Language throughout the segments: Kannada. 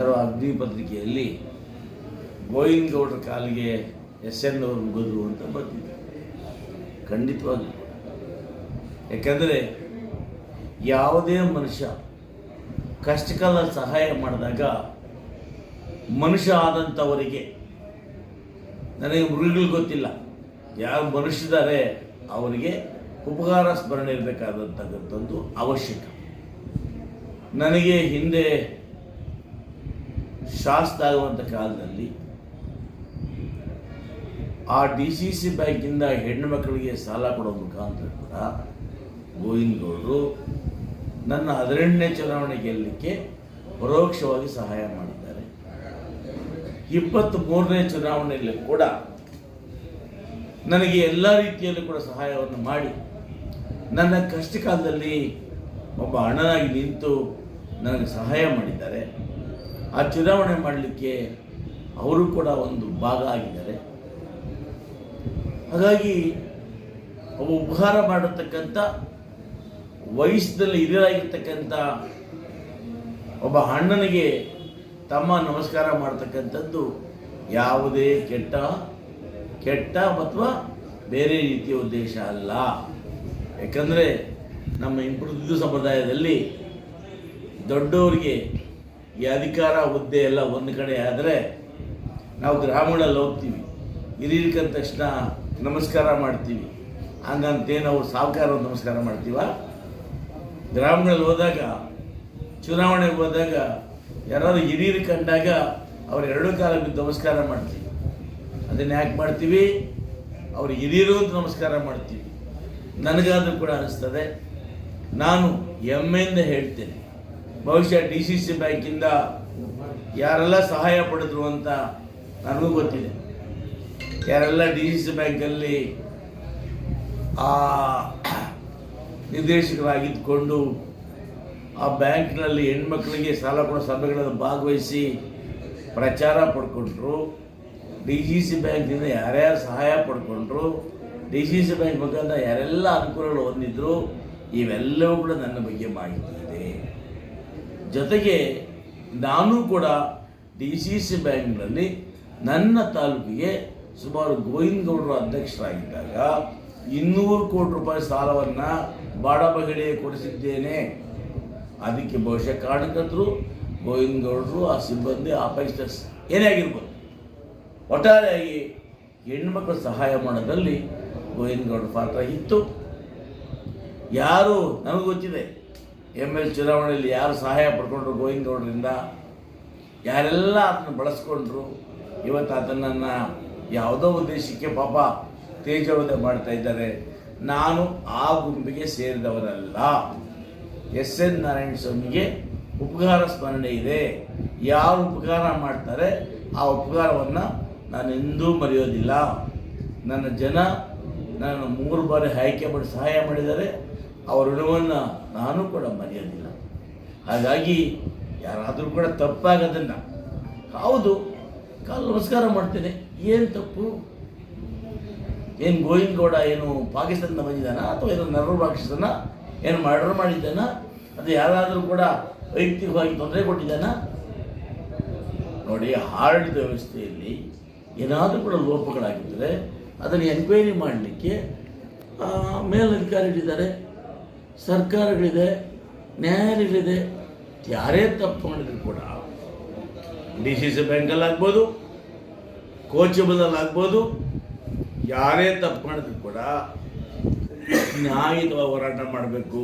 ಅಗ್ನಿ ಪತ್ರಿಕೆಯಲ್ಲಿ ಗೋವಿಂದ ಗೌಡರ ಕಾಲಿಗೆ ಎಸ್ ಎನ್ ಅವರು ಮುಗಿದ್ರು ಅಂತ ಬರ್ತಿದ್ದೆ ಖಂಡಿತವಾಗಿ. ಯಾಕಂದರೆ ಯಾವುದೇ ಮನುಷ್ಯ ಕಷ್ಟಕಾಲ ಸಹಾಯ ಮಾಡಿದಾಗ ಮನುಷ್ಯ ಆದಂಥವರಿಗೆ ನನಗೆ ಮೃಗಗಳು ಗೊತ್ತಿಲ್ಲ. ಯಾರು ಮನುಷ್ಯದಾರೆ ಅವರಿಗೆ ಉಪಕಾರ ಸ್ಮರಣೆ ಇರಬೇಕಾದಂಥದ್ದು ಅವಶ್ಯಕ. ನನಗೆ ಹಿಂದೆ ಶಾಸ್ತ್ರ ಆಗುವಂಥ ಕಾಲದಲ್ಲಿ ಆ ಡಿ ಸಿ ಸಿ ಬ್ಯಾಂಕಿಂದ ಹೆಣ್ಣು ಮಕ್ಕಳಿಗೆ ಸಾಲ ಕೊಡೋ ಮುಖಾಂತರ ಕೂಡ ಗೋವಿಂದ ಗೌಡರು ನನ್ನ ಹದಿನೆಂಟನೇ ಚುನಾವಣೆ ಗೆಲ್ಲಲಿಕ್ಕೆ ಪರೋಕ್ಷವಾಗಿ ಸಹಾಯ ಮಾಡಿದ್ದಾರೆ. ಇಪ್ಪತ್ತ್ ಮೂರನೇ ಚುನಾವಣೆಯಲ್ಲಿ ಕೂಡ ನನಗೆ ಎಲ್ಲ ರೀತಿಯಲ್ಲೂ ಕೂಡ ಸಹಾಯವನ್ನು ಮಾಡಿ ನನ್ನ ಕಷ್ಟ ಕಾಲದಲ್ಲಿ ಒಬ್ಬ ಅಣ್ಣನಾಗಿ ನಿಂತು ನನಗೆ ಸಹಾಯ ಮಾಡಿದ್ದಾರೆ. ಆ ಚುನಾವಣೆ ಮಾಡಲಿಕ್ಕೆ ಅವರು ಕೂಡ ಒಂದು ಭಾಗ ಆಗಿದ್ದಾರೆ. ಹಾಗಾಗಿ ಒಬ್ಬ ಉಪಹಾರ ಮಾಡತಕ್ಕಂಥ, ವಯಸ್ಸಿನಲ್ಲಿ ಹಿರಿಯರಾಗಿರ್ತಕ್ಕಂಥ, ಒಬ್ಬ ಅಣ್ಣನಿಗೆ ತಮ್ಮ ನಮಸ್ಕಾರ ಮಾಡ್ತಕ್ಕಂಥದ್ದು ಯಾವುದೇ ಕೆಟ್ಟ ಕೆಟ್ಟ ಅಥವಾ ಬೇರೆ ರೀತಿಯ ಉದ್ದೇಶ ಅಲ್ಲ. ಯಾಕಂದರೆ ನಮ್ಮ ಹಿಂದುಳಿದ ಸಂಪ್ರದಾಯದಲ್ಲಿ ದೊಡ್ಡವರಿಗೆ ಈ ಅಧಿಕಾರ ಹುದ್ದೆ ಎಲ್ಲ ಒಂದು ಕಡೆ ಆದರೆ ನಾವು ಗ್ರಾಮೀಣಲ್ಲಿ ಹೋಗ್ತೀವಿ. ಹಿರಿಯರ್ಕಂದ ತಕ್ಷಣ ನಮಸ್ಕಾರ ಮಾಡ್ತೀವಿ. ಹಂಗಂತೇನು ಅವ್ರು ಸಾವುಕಾರ ನಮಸ್ಕಾರ ಮಾಡ್ತೀವ? ಗ್ರಾಮೀಣಲ್ಲಿ ಹೋದಾಗ, ಚುನಾವಣೆಗೆ ಹೋದಾಗ ಯಾರಾದರೂ ಹಿರಿಯರು ಕಂಡಾಗ ಅವ್ರ ಎರಡು ಕಾಲ ನಮಸ್ಕಾರ ಮಾಡ್ತೀವಿ. ಅದನ್ನು ಯಾಕೆ ಮಾಡ್ತೀವಿ? ಅವ್ರು ಹಿರಿಯರು ಅಂತ ನಮಸ್ಕಾರ ಮಾಡ್ತೀವಿ. ನನಗಾದರೂ ಕೂಡ ಅನಿಸ್ತದೆ. ನಾನು ಹೆಮ್ಮೆಯಿಂದ ಹೇಳ್ತೇನೆ. ಬಹುಶಃ ಡಿ ಸಿ ಸಿ ಬ್ಯಾಂಕಿಂದ ಯಾರೆಲ್ಲ ಸಹಾಯ ಪಡೆದ್ರು ಅಂತ ನನಗೂ ಗೊತ್ತಿದೆ. ಯಾರೆಲ್ಲ ಡಿ ಸಿ ಸಿ ಬ್ಯಾಂಕಲ್ಲಿ ಆ ನಿರ್ದೇಶಕರಾಗಿದ್ದುಕೊಂಡು ಆ ಬ್ಯಾಂಕ್ನಲ್ಲಿ ಹೆಣ್ಮಕ್ಳಿಗೆ ಸಾಲ ಕೊಡೋ ಸಭೆಗಳನ್ನು ಭಾಗವಹಿಸಿ ಪ್ರಚಾರ ಪಡ್ಕೊಂಡ್ರು. ಡಿ ಸಿ ಸಿ ಬ್ಯಾಂಕಿಂದ ಯಾರ್ಯಾರು ಸಹಾಯ ಪಡ್ಕೊಂಡ್ರು. ಡಿ ಸಿ ಸಿ ಬ್ಯಾಂಕ್ ಮುಖಾಂತರ ಯಾರೆಲ್ಲ ಅನುಕೂಲಗಳು ಹೊಂದಿದ್ರು, ಇವೆಲ್ಲವೂ ಕೂಡ ನನ್ನ ಬಗ್ಗೆ ಮಾಹಿತಿ. ಜೊತೆಗೆ ನಾನು ಕೂಡ ಡಿ ಸಿ ಸಿ ಬ್ಯಾಂಕ್ನಲ್ಲಿ ನನ್ನ ತಾಲೂಕಿಗೆ ಸುಮಾರು ಗೋವಿಂದ ಗೌಡರು ಅಧ್ಯಕ್ಷರಾಗಿದ್ದಾಗ ಇನ್ನೂರು ಕೋಟಿ ರೂಪಾಯಿ ಸಾಲವನ್ನು ಬಾಡಬಗಡೆ ಕೊಡಿಸಿದ್ದೇನೆ. ಅದಕ್ಕೆ ಬಹುಶಃ ಕಾರಣಕರ್ತರು ಗೋವಿಂದ ಗೌಡರು ಆ ಸಿಬ್ಬಂದಿ ಆಫೀಸರ್ಸ್ ಏನೇ ಆಗಿರ್ಬೋದು. ಒಟ್ಟಾರೆಯಾಗಿ ಹೆಣ್ಮಕ್ಳು ಸಹಾಯ ಮಾಡೋದ್ರಲ್ಲಿ ಗೋವಿಂದ ಗೌಡರ ಪಾತ್ರ ಇತ್ತು. ಯಾರು ನನಗೆ ಗೊತ್ತಿದೆ. ಎಂ ಎಲ್ ಚುನಾವಣೆಯಲ್ಲಿ ಯಾರು ಸಹಾಯ ಪಡ್ಕೊಂಡ್ರು ಗೋವಿಂದ ಗೌಡರಿಂದ ಯಾರೆಲ್ಲ ಅದನ್ನು ಬಳಸ್ಕೊಂಡ್ರು? ಇವತ್ತು ಅದನ್ನು ಯಾವುದೋ ಉದ್ದೇಶಕ್ಕೆ ಪಾಪ ತೇಜವಧೆ ಮಾಡ್ತಾ ಇದ್ದಾರೆ. ನಾನು ಆ ಗುಂಪಿಗೆ ಸೇರಿದವರಲ್ಲ ಎಸ್ ಎನ್ ನಾರಾಯಣ ಸ್ವಾಮಿಗೆ ಉಪಕಾರ ಸ್ಮರಣೆ ಇದೆ. ಯಾರು ಉಪಕಾರ ಮಾಡ್ತಾರೆ, ಆ ಉಪಕಾರವನ್ನು ನಾನು ಎಂದೂ ಮರೆಯೋದಿಲ್ಲ. ನನ್ನ ಜನ ನಾನು ಮೂರು ಬಾರಿ ಆಯ್ಕೆ ಮಾಡಿ ಸಹಾಯ ಮಾಡಿದ್ದಾರೆ. ಅವರ ಋಣವನ್ನು ನಾನು ಕೂಡ ಮರೆಯೋದಿಲ್ಲ ಹಾಗಾಗಿ ಯಾರಾದರೂ ಕೂಡ ತಪ್ಪಾಗೋದನ್ನು ಹೌದು, ಕಾಲು ನಮಸ್ಕಾರ ಮಾಡ್ತೇನೆ. ಏನು ತಪ್ಪು? ಏನು ಗೋವಿಂದ ಗೌಡ ಏನು ಪಾಕಿಸ್ತಾನದ ಬಂದಿದ್ದಾನ ಅಥವಾ ಏನು ನರರು ರಾಕ್ಷಸನ ಏನು ಮರ್ಡರ್ ಮಾಡಿದ್ದಾನ? ಅದು ಯಾರಾದರೂ ಕೂಡ ವೈಯಕ್ತಿಕವಾಗಿ ತೊಂದರೆ ಕೊಟ್ಟಿದ್ದಾನ? ನೋಡಿ, ಆಡಳಿತ ವ್ಯವಸ್ಥೆಯಲ್ಲಿ ಏನಾದರೂ ಕೂಡ ಲೋಪಗಳಾಗಿದ್ದರೆ ಅದನ್ನು ಎನ್ಕ್ವೈರಿ ಮಾಡಲಿಕ್ಕೆ ಮೇಲಧಿಕಾರಿಗಳಿದ್ದಾರೆ. ಸರ್ಕಾರಗಳಿದೆ, ನ್ಯಾಯಾಲಯಗಳಿದೆ, ಯಾರೇ ತಪ್ಪು ಮಾಡಿದ್ರು ಕೂಡ ಡಿ ಸಿ ಸಿ ಬ್ಯಾಂಕಲ್ಲಿ ಆಗ್ಬೋದು ಕೋಚಬಲಲ್ಲಿ ಆಗ್ಬೋದು, ಯಾರೇ ತಪ್ಪು ಮಾಡಿದ್ರು ಕೂಡ ನ್ಯಾಯದ ಹೋರಾಟ ಮಾಡಬೇಕು.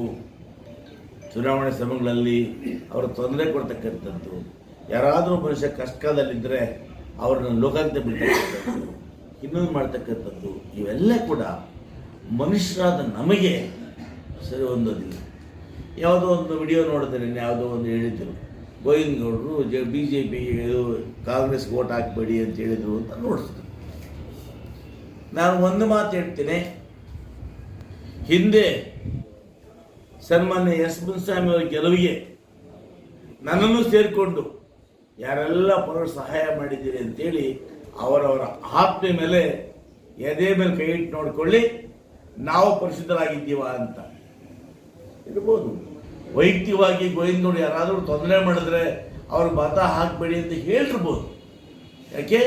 ಚುನಾವಣೆ ಸಮಯಗಳಲ್ಲಿ ಅವರು ತೊಂದರೆ ಕೊಡ್ತಕ್ಕಂಥದ್ದು, ಯಾರಾದರೂ ಮನುಷ್ಯ ಕಷ್ಟದಲ್ಲಿದ್ದರೆ ಅವ್ರನ್ನ ಲೋಕಾಂತ ಬಿಡ್ತಕ್ಕಂಥದ್ದು ಇನ್ನೊಂದು ಮಾಡ್ತಕ್ಕಂಥದ್ದು, ಇವೆಲ್ಲ ಕೂಡ ಮನುಷ್ಯರಾದ ನಮಗೆ ಸರಿ ಹೊಂದೋದಿಲ್ಲ ಯಾವುದೋ ಒಂದು ವಿಡಿಯೋ ನೋಡಿದ್ರೆ ಯಾವುದೋ ಒಂದು ಹೇಳಿದ್ರು. ಗೋವಿಂದ ಗೌಡರು, ಜ ಬಿ ಜೆ ಪಿಗೆ ಇದು ಕಾಂಗ್ರೆಸ್ಗೆ ಓಟ್ ಹಾಕಬೇಡಿ ಅಂತ ಹೇಳಿದರು ಅಂತ ನೋಡಿಸಿದ್ರು. ನಾನು ಒಂದು ಮಾತು ಹೇಳ್ತೇನೆ. ಹಿಂದೆ ಸನ್ಮಾನ್ಯ ಎಸ್ ಮುನ್ಸ್ವಾಮಿ ಅವರ ಗೆಲುವಿಗೆ ನನ್ನನ್ನು ಸೇರಿಕೊಂಡು ಯಾರೆಲ್ಲ ಪರರು ಸಹಾಯ ಮಾಡಿದ್ದೀರಿ ಅಂತೇಳಿ ಅವರವರ ಆತ್ಮೆ ಮೇಲೆ ಎದೆ ಮೇಲೆ ಕೈ ಇಟ್ಟು ನೋಡಿಕೊಳ್ಳಿ. ನಾವು ಪರಿಶುದ್ಧರಾಗಿದ್ದೀವ ಅಂತ. ಇರ್ಬೋದು. ವೈಯಕ್ತಿಕವಾಗಿ ಗೋವಿಂದೋಡು ಯಾರಾದರೂ ತೊಂದರೆ ಮಾಡಿದ್ರೆ ಅವ್ರ ಮತ ಹಾಕಬೇಡಿ ಅಂತ ಹೇಳಿರ್ಬೋದು ಯಾಕೆ?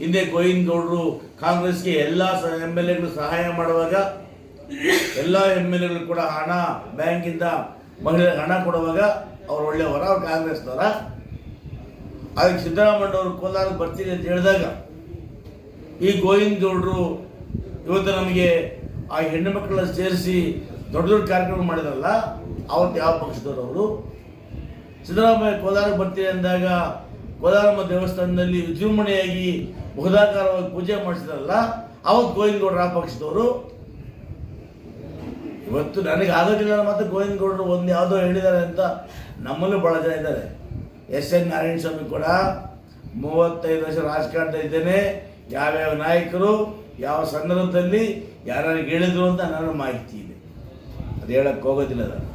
ಹಿಂದೆ ಗೋವಿಂದೌಡರು ಕಾಂಗ್ರೆಸ್ಗೆ ಎಲ್ಲ ಎಂ ಎಲ್ ಎಗಳು ಸಹಾಯ ಮಾಡುವಾಗ, ಎಲ್ಲ ಎಂ ಎಲ್ ಎಗಳು ಕೂಡ ಹಣ ಬ್ಯಾಂಕಿಂದ ಮಹಿಳೆಯರಿಗೆ ಹಣ ಕೊಡುವಾಗ ಅವ್ರು ಒಳ್ಳೆಯವರ ಅವ್ರು ಕಾಂಗ್ರೆಸ್ನವರ. ಅದಕ್ಕೆ ಸಿದ್ದರಾಮಯ್ಯ ಅವರು ಕೋಲಾರ ಬರ್ತೀನಿ ಅಂತ ಹೇಳಿದಾಗ, ಈ ಗೋವಿಂದ ಗೌಡರು ಇವತ್ತು ನಮಗೆ ಆ ಹೆಣ್ಣು ಮಕ್ಕಳನ್ನ ಸೇರಿಸಿ ದೊಡ್ಡ ದೊಡ್ಡ ಕಾರ್ಯಕ್ರಮ ಮಾಡಿದ್ರಲ್ಲ, ಅವತ್ತು ಯಾವ ಪಕ್ಷದವರು ಸಿದ್ದರಾಮಯ್ಯ ಕೋಲಾರಕ್ಕೆ ಬರ್ತೀನಿ ಅಂದಾಗ ಕೋಲಾರಮ್ಮ ದೇವಸ್ಥಾನದಲ್ಲಿ ವಿಜೃಂಭಣೆಯಾಗಿ ಬೃಹದಾಕಾರವಾಗಿ ಪೂಜೆ ಮಾಡಿಸಿದ್ರಲ್ಲ, ಅವತ್ತು ಗೋವಿಂದ ಗೌಡರು ಆ ಪಕ್ಷದವರು? ಇವತ್ತು ನನಗೆ ಆಗೋದಿಲ್ಲ ಮತ್ತು ಗೋವಿಂದ ಗೌಡರು ಒಂದು ಯಾವುದೋ ಹೇಳಿದ್ದಾರೆ ಅಂತ ನಮ್ಮಲ್ಲೂ ಬಹಳ ಜನ ಇದ್ದಾರೆ. ಎಸ್ ಎನ್ ನಾರಾಯಣ ಸ್ವಾಮಿ ಕೂಡ ಮೂವತ್ತೈದು ವರ್ಷ ರಾಜಕಾರಣದ ಇದ್ದೇನೆ. ಯಾವ್ಯಾವ ನಾಯಕರು, ಯಾವ ಸಂದರ್ಭದಲ್ಲಿ ಯಾರು ಹೇಳಿದ್ರು ಅಂತ ನನ್ನ ಮಾಹಿತಿ ಇದೆ. ಅದು ಹೇಳಕ್ಕೆ ಹೋಗೋದಿಲ್ಲ ನಾನು.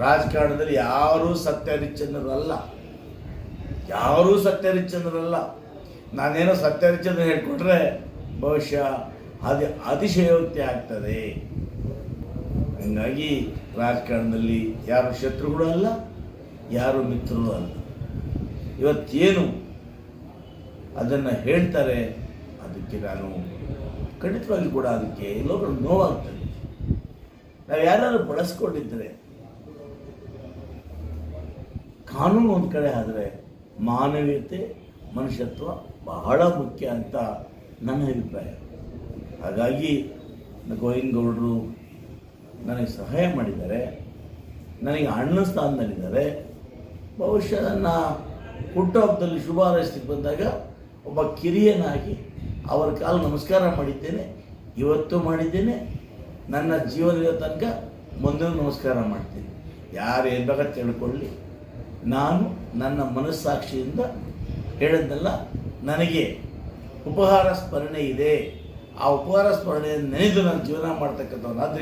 ರಾಜಕಾರಣದಲ್ಲಿ ಯಾರೂ ಸತ್ಯ ಹರಿಶ್ಚಂದ್ರರಲ್ಲ ಯಾರೂ ಸತ್ಯ ನಾನೇನೋ ಸತ್ಯ ಹರಿಶ್ಚಂದ್ರ ಹೇಳ್ಕೊಟ್ರೆ ಬಹುಶಃ ಅದು ಅತಿಶಯೋಕ್ತಿ ಆಗ್ತದೆ. ಹಂಗಾಗಿ ರಾಜಕಾರಣದಲ್ಲಿ ಯಾರು ಶತ್ರುಗಳು ಅಲ್ಲ, ಯಾರು ಮಿತ್ರರು ಅಲ್ಲ. ಇವತ್ತೇನು ಅದನ್ನು ಹೇಳ್ತಾರೆ, ಅದಕ್ಕೆ ನಾನು ಖಂಡಿತವಾಗಿ ಕೂಡ ಅದಕ್ಕೆ ಎಲ್ಲೋ ನೋವಾಗ್ತದೆ. ನಾವು ಯಾರು ಬಳಸ್ಕೊಂಡಿದ್ದರೆ ಕಾನೂನು ಒಂದು ಕಡೆ ಆದರೆ ಮಾನವೀಯತೆ, ಮನುಷ್ಯತ್ವ ಬಹಳ ಮುಖ್ಯ ಅಂತ ನನ್ನ ಅಭಿಪ್ರಾಯ. ಹಾಗಾಗಿ ಗೋವಿಂದ ಗೌಡರು ನನಗೆ ಸಹಾಯ ಮಾಡಿದ್ದಾರೆ, ನನಗೆ ಅಣ್ಣ ಸ್ಥಾನದಲ್ಲಿದ್ದಾರೆ. ಬಹುಶಃ ನನ್ನ ಹುಟ್ಟುಹಬ್ಬದಲ್ಲಿ ಶುಭ ಬಂದಾಗ ಒಬ್ಬ ಕಿರಿಯನಾಗಿ ಅವರ ಕಾಲು ನಮಸ್ಕಾರ ಮಾಡಿದ್ದೇನೆ, ಇವತ್ತು ಮಾಡಿದ್ದೇನೆ ನನ್ನ ಜೀವನದ ತನಕ ಮುಂದೆ ನಮಸ್ಕಾರ ಮಾಡ್ತೀನಿ. ಯಾರು ಏನು ತಿಳ್ಕೊಳ್ಳಿ. ನಾನು ನನ್ನ ಮನಸ್ಸಾಕ್ಷಿಯಿಂದ ಹೇಳಿದ್ನಲ್ಲ, ನನಗೆ ಉಪಹಾರ ಸ್ಮರಣೆ ಇದೆ. ಆ ಉಪಹಾರ ಸ್ಮರಣೆ ನೆನೆದು ನಾನು ಜೀವನ ಮಾಡ್ತಕ್ಕಂಥವ್ರು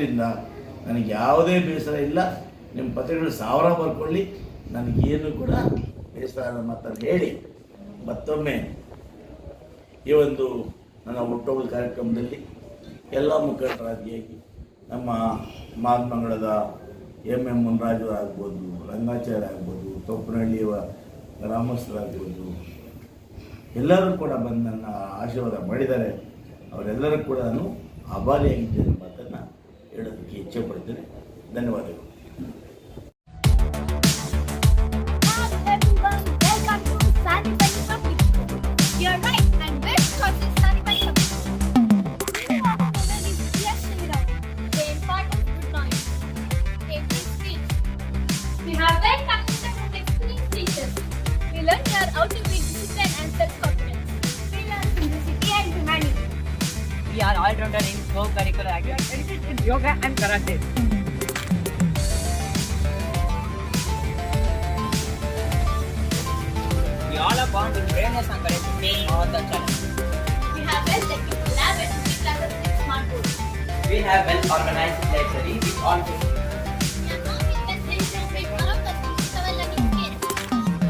ನನಗೆ ಯಾವುದೇ ಬೇಸರ ಇಲ್ಲ. ನಿಮ್ಮ ಪತ್ರಿಕೆಗಳು ಸಾವಿರ ಬರ್ಕೊಳ್ಳಿ. ನನಗೇನು ಕೂಡ ಬೇಸರ ಮಾತನ್ನು ಹೇಳಿ. ಮತ್ತೊಮ್ಮೆ ಈ ಒಂದು ನನ್ನ ಹುಟ್ಟುಹಬ್ಬದ ಕಾರ್ಯಕ್ರಮದಲ್ಲಿ ಎಲ್ಲ ಮುಖಂಡರಾದಿಯಾಗಿ ನಮ್ಮ ಮಹಾತ್ಮಗಳದ ಎಂ ಎಂ ಮುನ್ರಾಜು ಆಗ್ಬೋದು, ರಂಗಾಚಾರ್ಯ ಆಗ್ಬೋದು ತೊಪ್ಪನಹಳ್ಳಿಯ ಗ್ರಾಮಸ್ಥರಾಗ್ಬೋದು. ಎಲ್ಲರೂ ಕೂಡ ಬಂದು ನನ್ನ ಆಶೀರ್ವಾದ ಮಾಡಿದ್ದಾರೆ. ಅವರೆಲ್ಲರೂ ಕೂಡ ನಾನು ಆಭಾರಿಯಾಗಿದ್ದೇನೆ ಮಾತನ್ನು ಹೇಳೋದಕ್ಕೆ ಇಚ್ಛೆ ಪಡ್ತೇನೆ ಧನ್ಯವಾದಗಳು. background and in in yoga and karate. We all are born with braveness and courage to face all the challenges. We have well taken lab and six classes six smart goals. We have well organized library with all things.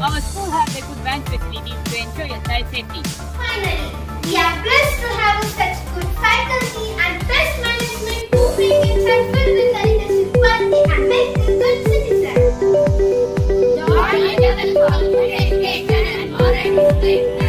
Our school has a good bench facilities to ensure your child safety. Finally, we are. Thank you.